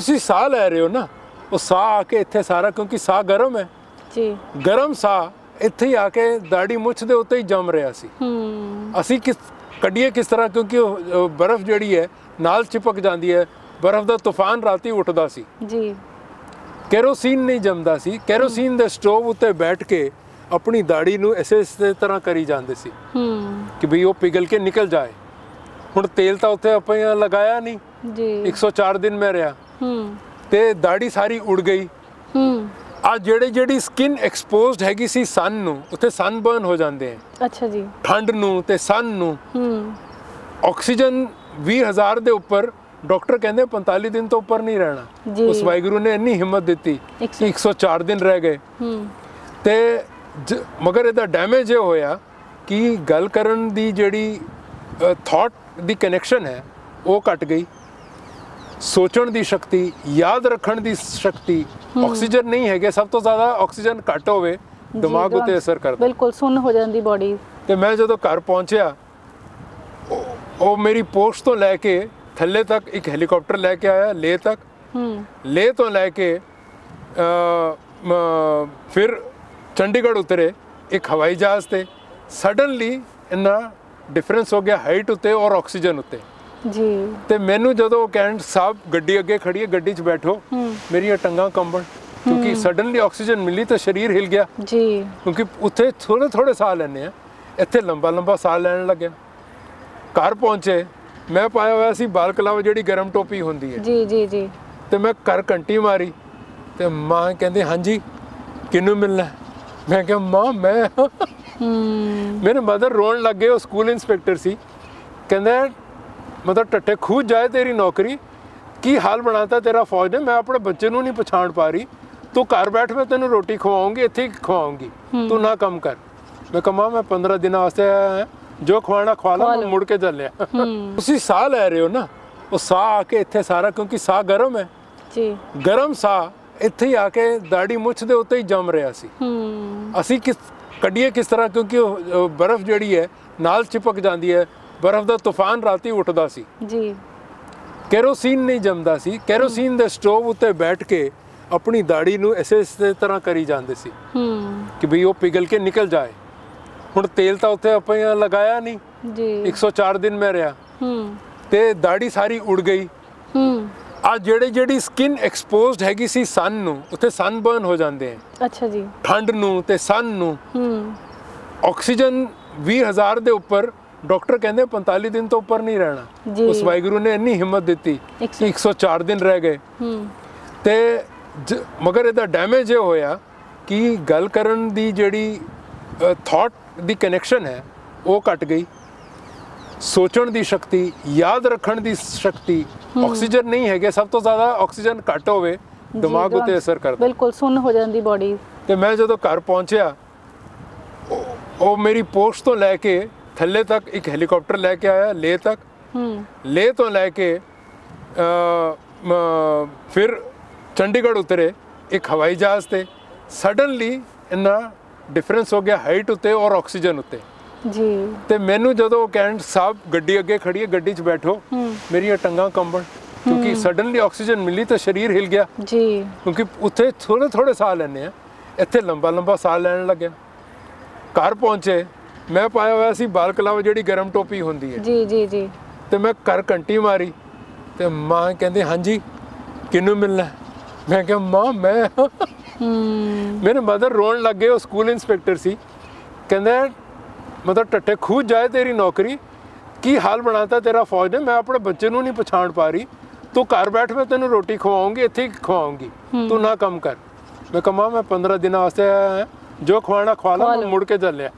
ਤੁਸੀਂ ਸਾਹ ਲੈ ਰਹੇ ਹੋ ਨਾ ਉਹ ਸਾਹ ਆ ਕੇ ਇੱਥੇ ਸਾਰਾ ਕਿਉਂਕਿ ਸਾਹ ਗਰਮ ਹੈ। ਜੀ। ਗਰਮ ਸਾਹ ਇੱਥੇ ਹੀ ਆ ਕੇ ਦਾੜੀ ਮੁੱਛ ਦੇ ਉੱਤੇ ਹੀ ਜੰਮ ਰਿਹਾ ਸੀ। ਹੂੰ। ਅਸੀਂ ਕਿਸ ਕੱਢੀਏ ਕਿਸ ਤਰ੍ਹਾਂ ਕਿਉਂਕਿ ਉਹ ਬਰਫ਼ ਜਿਹੜੀ ਹੈ ਨਾਲ ਚਿਪਕ ਜਾਂਦੀ ਹੈ। ਬਰਫ਼ ਦਾ ਤੂਫਾਨ ਰਾਤੀ ਉੱਠਦਾ ਸੀ। ਜੀ। ਕੈਰੋਸੀਨ ਨਹੀਂ ਜੰਮਦਾ ਸੀ। ਕੈਰੋਸੀਨ ਦੇ ਸਟੋਵ ਉੱਤੇ ਬੈਠ ਕੇ ਆਪਣੀ ਦਾੜੀ ਨੂੰ ਐਸੇ ਇਸੇ ਤਰ੍ਹਾਂ ਕਰੀ ਜਾਂਦੇ ਸੀ। ਹੂੰ। ਕਿ ਵੀ ਉਹ ਪਿਘਲ ਕੇ ਨਿਕਲ ਜਾਏ। ਹੁਣ ਤੇਲ ਤਾਂ ਉੱਥੇ ਆਪਾਂ ਲਗਾਇਆ ਨਹੀਂ। ਜੀ। 104 ਦਿਨ ਮੈਂ ਰਿਹਾ। ਹੂੰ। ਤੇ ਦਾੜੀ ਸਾਰੀ ਉੜ ਗਈ। ਹੂੰ। ਆ ਜਿਹੜੇ ਜਿਹੜੀ ਸਕਿਨ ਐਕਸਪੋਜ਼ਡ ਹੈਗੀ ਸੀ ਸਨ ਨੂੰ ਉੱਥੇ ਸਨ ਬਰਨ ਹੋ ਜਾਂਦੇ ਹੈ ਅੱਛਾ ਜੀ। ਠੰਡ ਨੂੰ ਤੇ ਸਨ ਨੂੰ। ਹੂੰ। ਆਕਸੀਜਨ 20000 ਦੇ ਉੱਪਰ ਡਾਕਟਰ ਕਹਿੰਦੇ 45 ਦਿਨ ਤੋਂ ਉੱਪਰ ਨਹੀਂ ਰਹਿਣਾ। ਉਸ ਵਾਹਿਗੁਰੂ ਨੇ ਇੰਨੀ ਹਿੰਮਤ ਦਿੱਤੀ ਕਿ 104 ਦਿਨ ਰਹਿ ਗਏ। ਹੂੰ। ਤੇ ਮਗਰ ਇਹਦਾ ਡੈਮੇਜ ਇਹ ਹੋਇਆ ਕਿ ਗੱਲ ਕਰਨ ਦੀ ਜਿਹੜੀ ਥਾਟ ਦੀ ਕਨੈਕਸ਼ਨ ਹੈ ਉਹ ਘਟ ਗਈ। ਸੋਚਣ ਦੀ ਸ਼ਕਤੀ ਯਾਦ ਰੱਖਣ ਦੀ ਸ਼ਕਤੀ ਆਕਸੀਜਨ ਨਹੀਂ ਹੈਗੇ ਸਭ ਤੋਂ ਜ਼ਿਆਦਾ ਆਕਸੀਜਨ ਘੱਟ ਹੋਵੇ ਦਿਮਾਗ ਉਤੇ ਅਸਰ ਕਰਦਾ। ਬਿਲਕੁਲ ਸੁੰਨ ਹੋ ਜਾਂਦੀ ਬਾਡੀ ਤੇ ਮੈਂ ਜਦੋਂ ਘਰ ਪਹੁੰਚਿਆ ਉਹ- ਮੇਰੀ ਪੋਸਟ ਤੋਂ ਲੈ ਕੇ ਥੱਲੇ ਤੱਕ ਇੱਕ ਹੈਲੀਕਾਪਟਰ ਲੈ ਕੇ ਆਇਆ ਲੇਹ ਤੱਕ। ਹੂੰ। ਲੇਹ ਤੋਂ ਲੈ ਕੇ ਫਿਰ ਚੰਡੀਗੜ੍ਹ ਉਤਰੇ ਇੱਕ ਹਵਾਈ ਜਹਾਜ਼ ਤੇ। ਸਡਨਲੀ ਇੰਨਾ ਡਿਫਰੈਂਸ ਹੋ ਗਿਆ ਹਾਈਟ ਉੱਤੇ ਔਰ ਆਕਸੀਜਨ ਉੱਤੇ। ਜੀ। ਤੇ ਮੈਨੂੰ ਜਦੋਂ ਉਹ ਕਹਿਣ ਸਾਹਿਬ ਗੱਡੀ ਅੱਗੇ ਖੜੀ ਹੈ ਗੱਡੀ 'ਚ ਬੈਠੋ। ਮੇਰੀਆਂ ਟੰਗਾਂ ਕੰਬਣ। ਕਿਉਂਕਿ ਸਡਨਲੀ ਆਕਸੀਜਨ ਮਿਲੀ ਤਾਂ ਸਰੀਰ ਹਿਲ ਗਿਆ। ਜੀ। ਕਿਉਂਕਿ ਉੱਥੇ ਥੋੜੇ ਥੋੜੇ ਸਾਹ ਲੈਂਦੇ ਆ। ਇੱਥੇ ਲੰਬਾ ਲੰਬਾ ਸਾਹ ਲੈਣ ਲੱਗਿਆ। ਘਰ ਪਹੁੰਚੇ। ਮੈਂ ਪਾਇਆ ਹੋਇਆ ਸੀ ਬਾਲ ਕਲਾਵਾ ਜਿਹੜੀ ਗਰਮ ਟੋਪੀ ਹੁੰਦੀ ਹੈ। ਜੀ ਜੀ ਜੀ। ਤੇ ਮੈਂ ਘਰ ਘੰਟੀ ਮਾਰੀ। ਤੇ ਮਾਂ ਕਹਿੰਦੇ ਹਾਂਜੀ ਕਿਹਨੂੰ ਮਿਲਣਾ? ਮੈਂ ਕਿਹਾ ਮਾਂ ਮੈਂ ਹੂੰ। ਮੇਰੇ ਮਦਰ ਰੋਣ ਲੱਗ ਉਹ ਸਕੂਲ ਇੰਸਪੈਕਟਰ ਸੀ। ਕਹਿੰਦਾ ਮਤਲਬ ਟੱਟੇ ਖੂਜ ਜਾਏ ਤੇਰੀ ਨੌਕਰੀ ਕੀ ਹਾਲ ਬਣਾਤਾ ਤੇਰਾ ਫੌਜ ਨੇ? ਮੈਂ ਆਪਣੇ ਬੱਚੇ ਨੂੰ ਨਹੀਂ ਪਛਾਣ ਪਾ ਰਹੀ। ਤੂੰ ਘਰ ਬੈਠ ਮੈਂ ਤੈਨੂੰ ਰੋਟੀ ਖਵਾਉਂਗੀ ਇੱਥੇ ਹੀ ਖਵਾਉਂਗੀ। ਤੂੰ ਨਾ ਕੰਮ ਕਰ। ਮੈਂ ਕਹਾਂ ਮਾਂ ਮੈਂ 15 ਦਿਨਾਂ ਵਾਸਤੇ ਆਇਆ ਹਾਂ। ਜੋ ਖਵਾਣਾ ਖਵਾ ਲਾ ਮੁੜ ਕੇ ਚੱਲਿਆ। ਤੁਸੀਂ ਸਾਹ ਲੈ ਰਹੇ ਹੋ ਨਾ? ਉਹ ਸਾਹ ਆ ਕੇ ਇੱਥੇ ਸਾਰਾ ਕਿਉਂਕਿ ਸਾਹ ਗਰਮ ਹੈ। ਜੀ। ਗਰਮ ਸਾਹ ਇੱਥੇ ਹੀ ਆ ਕੇ ਦਾੜੀ ਮੁੱਛ ਦੇ ਉੱਤੇ ਹੀ ਜੰਮ ਰਿਹਾ ਸੀ। ਅਸੀਂ ਕਿਸ ਕੱਢੀਏ ਕਿਸ ਤਰ੍ਹਾਂ? ਕਿਉਂਕਿ ਬਰਫ਼ ਜਿਹੜੀ ਹੈ ਨਾਲ ਚਿਪਕ ਜਾਂਦੀ ਹੈ। ਬਰਫ਼ ਦਾ ਤੂਫਾਨ ਰਾਤੀ ਉੱਠਦਾ ਸੀ। ਜੀ। ਕੈਰੋਸੀਨ ਨਹੀਂ ਜੰਮਦਾ ਸੀ। ਕੈਰੋਸੀਨ ਦੇ ਸਟੋਵ ਉੱਤੇ ਬੈਠ ਕੇ ਆਪਣੀ ਦਾੜੀ ਨੂੰ ਐਸੇ ਇਸੇ ਤਰ੍ਹਾਂ ਕਰੀ ਜਾਂਦੇ ਸੀ ਹੂੰ। ਕਿ ਵੀ ਉਹ ਪਿਘਲ ਕੇ ਨਿਕਲ ਜਾਏ। ਹੁਣ ਤੇਲ ਤਾਂ ਉੱਥੇ ਆਪਾਂ ਲਗਾਇਆ ਨਹੀਂ। ਜੀ। 104 ਦਿਨ ਮੈਂ ਰਿਹਾ। ਹੂੰ। ਤੇ ਦਾੜੀ ਸਾਰੀ ਉੜ ਗਈ। ਹੂੰ। ਆ ਜਿਹੜੇ ਜਿਹੜੀ ਸਕਿਨ ਐਕਸਪੋਜ਼ਡ ਹੈਗੀ ਸੀ ਸਨ ਨੂੰ ਉੱਥੇ ਸਨ ਬਰਨ ਹੋ ਜਾਂਦੇ ਹੈ ਅੱਛਾ ਜੀ। ਠੰਡ ਨੂੰ ਤੇ ਸਨ ਨੂੰ। ਹੂੰ। ਆਕਸੀਜਨ 20000 ਦੇ ਉੱਪਰ ਡਾਕਟਰ ਕਹਿੰਦੇ 45 ਦਿਨ ਤੋਂ ਉੱਪਰ ਨਹੀਂ ਰਹਿਣਾ। ਉਸ ਵਾਹਿਗੁਰੂ ਨੇ ਇੰਨੀ ਹਿੰਮਤ ਦਿੱਤੀ ਕਿ 104 ਦਿਨ ਰਹਿ ਗਏ। ਹੂੰ। ਤੇ ਮਗਰ ਇਹਦਾ ਡੈਮੇਜ ਇਹ ਹੋਇਆ ਕਿ ਗੱਲ ਕਰਨ ਦੀ ਜਿਹੜੀ ਥਾਟ ਦੀ ਕਨੈਕਸ਼ਨ ਹੈ ਉਹ ਘਟ ਗਈ। ਸੋਚਣ ਦੀ ਸ਼ਕਤੀ ਯਾਦ ਰੱਖਣ ਦੀ ਸ਼ਕਤੀ ਆਕਸੀਜਨ ਨਹੀਂ ਹੈਗੇ। ਸਭ ਤੋਂ ਜ਼ਿਆਦਾ ਆਕਸੀਜਨ ਘੱਟ ਹੋਵੇ ਦਿਮਾਗ ਉਤੇ ਅਸਰ ਕਰਦਾ। ਬਿਲਕੁਲ ਸੁੰਨ ਹੋ ਜਾਂਦੀ ਬਾਡੀ ਤੇ ਮੈਂ ਜਦੋਂ ਘਰ ਪਹੁੰਚਿਆ ਉਹ ਮੇਰੀ ਪੋਸਟ ਤੋਂ ਲੈ ਕੇ ਥੱਲੇ ਤੱਕ ਇੱਕ ਹੈਲੀਕਾਪਟਰ ਲੈ ਕੇ ਆਇਆ ਲੇਹ ਤੱਕ। ਹੂੰ। ਲੇਹ ਤੋਂ ਲੈ ਕੇ ਫਿਰ ਚੰਡੀਗੜ੍ਹ ਉਤਰੇ ਇੱਕ ਹਵਾਈ ਜਹਾਜ਼ ਤੇ। ਸਡਨਲੀ ਇੰਨਾ ਡਿਫਰੈਂਸ ਹੋ ਗਿਆ ਹਾਈਟ ਉੱਤੇ ਔਰ ਆਕਸੀਜਨ ਉੱਤੇ। ਜੀ। ਤੇ ਮੈਨੂੰ ਜਦੋਂ ਉਹ ਕਹਿਣ ਸਾਹਿਬ ਗੱਡੀ ਅੱਗੇ ਖੜੀ ਹੈ ਗੱਡੀ 'ਚ ਬੈਠੋ। ਮੇਰੀਆਂ ਟੰਗਾਂ ਕੰਬਣ। ਕਿਉਂਕਿ ਸਡਨਲੀ ਆਕਸੀਜਨ ਮਿਲੀ ਤਾਂ ਸਰੀਰ ਹਿਲ ਗਿਆ। ਜੀ। ਕਿਉਂਕਿ ਉੱਥੇ ਥੋੜੇ ਥੋੜੇ ਸਾਹ ਲੈਂਦੇ ਆ। ਇੱਥੇ ਲੰਬਾ ਲੰਬਾ ਸਾਹ ਲੈਣ ਲੱਗਿਆ। ਘਰ ਪਹੁੰਚੇ। ਮੈਂ ਪਾਇਆ ਹੋਇਆ ਸੀ ਬਾਲ ਕਲਾਵਾ ਜਿਹੜੀ ਗਰਮ ਟੋਪੀ ਹੁੰਦੀ ਹੈ। ਜੀ ਜੀ ਜੀ। ਤੇ ਮੈਂ ਘਰ ਘੰਟੀ ਮਾਰੀ ਤੇ ਮਾਂ ਕਹਿੰਦੇ ਹਾਂਜੀ ਕਿਹਨੂੰ ਮਿਲਣਾ? ਮੈਂ ਕਿਹਾ ਮਾਂ ਮੈਂ ਮੇਰੇ ਮਦਰ ਰੋਣ ਲੱਗ ਉਹ ਸਕੂਲ ਇੰਸਪੈਕਟਰ ਸੀ। ਕਹਿੰਦਾ ਮਤਲਬ ਟੱਟੇ ਖੂਜ ਜਾਏ ਤੇਰੀ ਨੌਕਰੀ ਕੀ ਹਾਲ ਬਣਾਤਾ ਤੇਰਾ ਫੌਜ ਨੇ? ਮੈਂ ਆਪਣੇ ਬੱਚੇ ਨੂੰ ਨਹੀਂ ਪਛਾਣ ਪਾ ਰਹੀ। ਤੂੰ ਘਰ ਬੈਠ ਮੈਂ ਤੈਨੂੰ ਰੋਟੀ ਖਵਾਉਂਗੀ ਇੱਥੇ ਹੀ ਖਵਾਉਂਗੀ। ਤੂੰ ਨਾ ਕੰਮ ਕਰ। ਮੈਂ ਕਹਾਂ ਮਾਂ ਮੈਂ 15 ਦਿਨਾਂ ਵਾਸਤੇ ਆਇਆ ਜੋ ਖਵਾਣਾ ਖਵਾ ਲਾ ਮੁੜ ਕੇ ਚੱਲਿਆ।